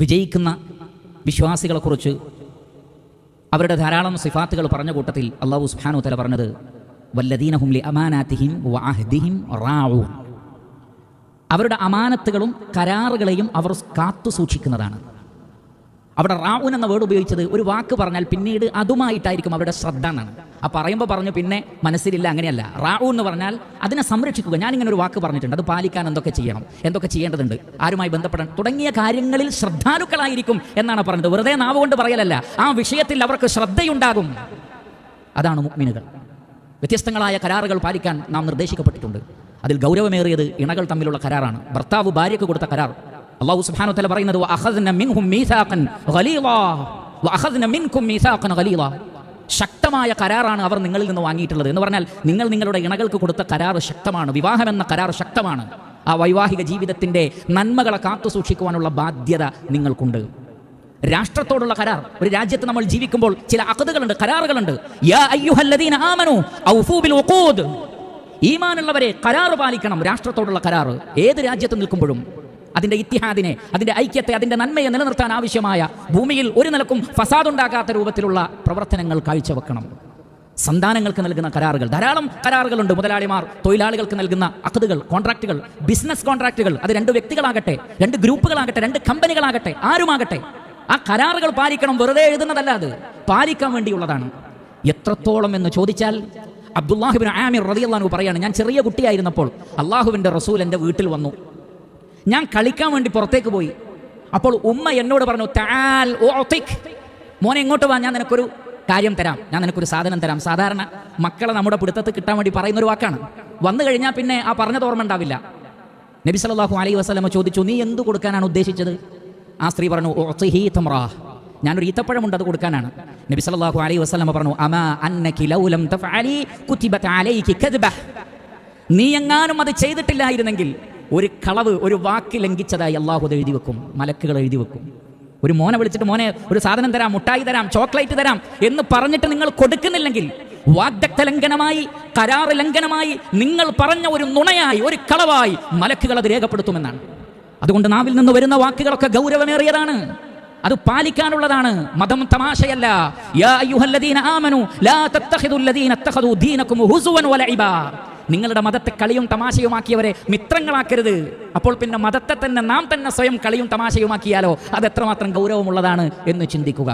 വിജയിക്കുന്ന വിശ്വാസികളെക്കുറിച്ച് അവരുടെ ധാരാളം സിഫാത്തുകൾ പറഞ്ഞ കൂട്ടത്തിൽ അള്ളാഹു സുബ്ഹാനഹു തല പറഞ്ഞത് വല്ലദീനഹുംലി അമാനാത്തിഹിം വാഹ്ദിഹിം റാവു അവരുടെ അമാനത്തുകളും കരാറുകളെയും അവർ കാത്തു സൂക്ഷിക്കുന്നതാണ്. അവിടെ റാവുൻ എന്ന വേർഡ് ഉപയോഗിച്ചത് ഒരു വാക്ക് പറഞ്ഞാൽ പിന്നീട് അതുമായിട്ടായിരിക്കും അവരുടെ ശ്രദ്ധ എന്നാണ്. ആ പറയുമ്പോൾ പറഞ്ഞു പിന്നെ മനസ്സിലില്ല അങ്ങനെയല്ല. റാവു എന്ന് പറഞ്ഞാൽ അതിനെ സംരക്ഷിക്കുക. ഞാനിങ്ങനെ ഒരു വാക്ക് പറഞ്ഞിട്ടുണ്ട്. അത് പാലിക്കാൻ എന്തൊക്കെ ചെയ്യണം? എന്തൊക്കെ ചെയ്യേണ്ടതുണ്ട്? ആരുമായി ബന്ധപ്പെടാൻ തുടങ്ങിയ കാര്യങ്ങളിൽ ശ്രദ്ധാലുക്കളായിരിക്കും എന്നാണ് പറഞ്ഞത്. വെറുതെ നാവ് കൊണ്ട് പറയലല്ല. ആ വിഷയത്തിൽ അവർക്ക് ശ്രദ്ധയുണ്ടാകും. അതാണ് മുഗ്മിനുകൾ. വ്യത്യസ്തങ്ങളായ കരാറുകൾ പാലിക്കാൻ നാം നിർദ്ദേശിക്കപ്പെട്ടിട്ടുണ്ട്. അതിൽ ഗൗരവമേറിയത് ഇണകൾ തമ്മിലുള്ള കരാറാണ്. ഭർത്താവ് ഭാര്യയ്ക്ക് കൊടുത്ത കരാർ. അള്ളാഹു സുബ്ഹാനഹു തആല പറയുന്നത് ശക്തമായ കരാറാണ് അവർ നിങ്ങളിൽ നിന്ന് വാങ്ങിയിട്ടുള്ളത് എന്ന് പറഞ്ഞാൽ നിങ്ങൾ നിങ്ങളുടെ ഇണകൾക്ക് കൊടുത്ത കരാർ ശക്തമാണ്. വിവാഹം എന്ന കരാർ ശക്തമാണ്. ആ വൈവാഹിക ജീവിതത്തിന്റെ നന്മകളെ കാത്തു സൂക്ഷിക്കുവാനുള്ള ബാധ്യത നിങ്ങൾക്കുണ്ട്. രാഷ്ട്രത്തോടുള്ള കരാർ. ഒരു രാജ്യത്ത് നമ്മൾ ജീവിക്കുമ്പോൾ ചില അക്കതുകളുണ്ട് കരാറുകളുണ്ട്. ഈമാനുള്ളവരെ കരാറ് പാലിക്കണം രാഷ്ട്രത്തോടുള്ള കരാറ്. ഏത് രാജ്യത്ത് നിൽക്കുമ്പോഴും. അതിന്റെ ഇത്തിഹാദിനെ അതിന്റെ ഐക്യത്തെ അതിന്റെ നന്മയെ നിലനിർത്താൻ ആവശ്യമായ ഭൂമിയിൽ ഒരു നിലക്കും ഫസാദ് ഉണ്ടാകാത്ത രൂപത്തിലുള്ള പ്രവർത്തനങ്ങൾ കാഴ്ചവെക്കണം. സന്താനങ്ങൾക്ക് നൽകുന്ന കരാറുകൾ. ധാരാളം കരാറുകളുണ്ട്. മുതലാളിമാർ തൊഴിലാളികൾക്ക് നൽകുന്ന അക്കതുകൾ കോൺട്രാക്റ്റുകൾ ബിസിനസ് കോൺട്രാക്റ്റുകൾ. അത് രണ്ട് വ്യക്തികളാകട്ടെ രണ്ട് ഗ്രൂപ്പുകളാകട്ടെ രണ്ട് കമ്പനികളാകട്ടെ ആരുമാകട്ടെ. ആ കരാറുകൾ പാലിക്കണം. വെറുതെ എഴുതുന്നതല്ല അത്. പാലിക്കാൻ വേണ്ടിയുള്ളതാണ്. എത്രത്തോളം എന്ന് ചോദിച്ചാൽ അബ്ദുല്ലാഹിബിൻ ആമിർ റളിയല്ലാഹു പറയാണ്. ഞാൻ ചെറിയ കുട്ടിയായിരുന്നപ്പോൾ അള്ളാഹുവിന്റെ റസൂൽ എന്റെ വീട്ടിൽ വന്നു. ഞാൻ കളിക്കാൻ വേണ്ടി പുറത്തേക്ക് പോയി. അപ്പോൾ ഉമ്മ എന്നോട് പറഞ്ഞു താൽ ഓത്തിക് മോനെ എങ്ങോട്ട് വാ ഞാൻ നിനക്കൊരു കാര്യം തരാം. ഞാൻ നിനക്കൊരു സാധനം തരാം. സാധാരണ മക്കളെ നമ്മുടെ പിടുത്തത്ത് കിട്ടാൻ വേണ്ടി പറയുന്നൊരു വാക്കാണ്. വന്നു കഴിഞ്ഞാൽ പിന്നെ ആ പറഞ്ഞത് ഓർമ്മ ഉണ്ടാവില്ല. നബി സല്ലല്ലാഹു അലൈഹി വസ്ലമ ചോദിച്ചു നീ എന്ത് കൊടുക്കാനാണ് ഉദ്ദേശിച്ചത്? ആ സ്ത്രീ പറഞ്ഞു "ഉഅ്തിഹി തംറാ." ഞാനൊരു ഈത്തപ്പഴമുണ്ട് അത് കൊടുക്കാനാണ്. നബി സല്ലല്ലാഹു അലൈഹി വസ്ലമ പറഞ്ഞു അമാ അന്നകി ലൗലം തഫഅലി കുതിബത അലൈകി നീ എങ്ങാനും അത് ചെയ്തിട്ടില്ലായിരുന്നെങ്കിൽ ഒരു കളവ് ഒരു വാക്ക് ലംഘിച്ചതായി അള്ളാഹു എഴുതി വെക്കും മലക്കുകൾ എഴുതി വെക്കും. ഒരു മോനെ വിളിച്ചിട്ട് മോനെ ഒരു സാധനം തരാം മുട്ടായി തരാം ചോക്ലേറ്റ് തരാം എന്ന് പറഞ്ഞിട്ട് നിങ്ങൾ കൊടുക്കുന്നില്ലെങ്കിൽ വാഗ്ദത്ത ലംഘനമായി കരാർ ലംഘനമായി നിങ്ങൾ പറഞ്ഞ ഒരു നുണയായി ഒരു കളവായി മലക്കുകൾ അത് രേഖപ്പെടുത്തുമെന്നാണ്. അതുകൊണ്ട് നാവിൽ നിന്ന് വരുന്ന വാക്കുകളൊക്കെ ഗൗരവമേറിയതാണ്. അത് പാലിക്കാനുള്ളതാണ്. മതം തമാശയല്ല. യാ അയ്യുഹല്ലദീന ആമനു ലാ തത്തഖിദുല്ലദീന ഇത്തഖദു ദീനകും ഹുസുവൻ വലഇബാ നിങ്ങളുടെ മതത്തെ കളിയും തമാശയുമാക്കിയവരെ മിത്രങ്ങളാക്കരുത്. അപ്പോൾ പിന്നെ മതത്തെ തന്നെ നാം തന്നെ സ്വയം കളിയും തമാശയുമാക്കിയാലോ? അത് എത്രമാത്രം ഗൗരവമുള്ളതാണ് എന്ന് ചിന്തിക്കുക.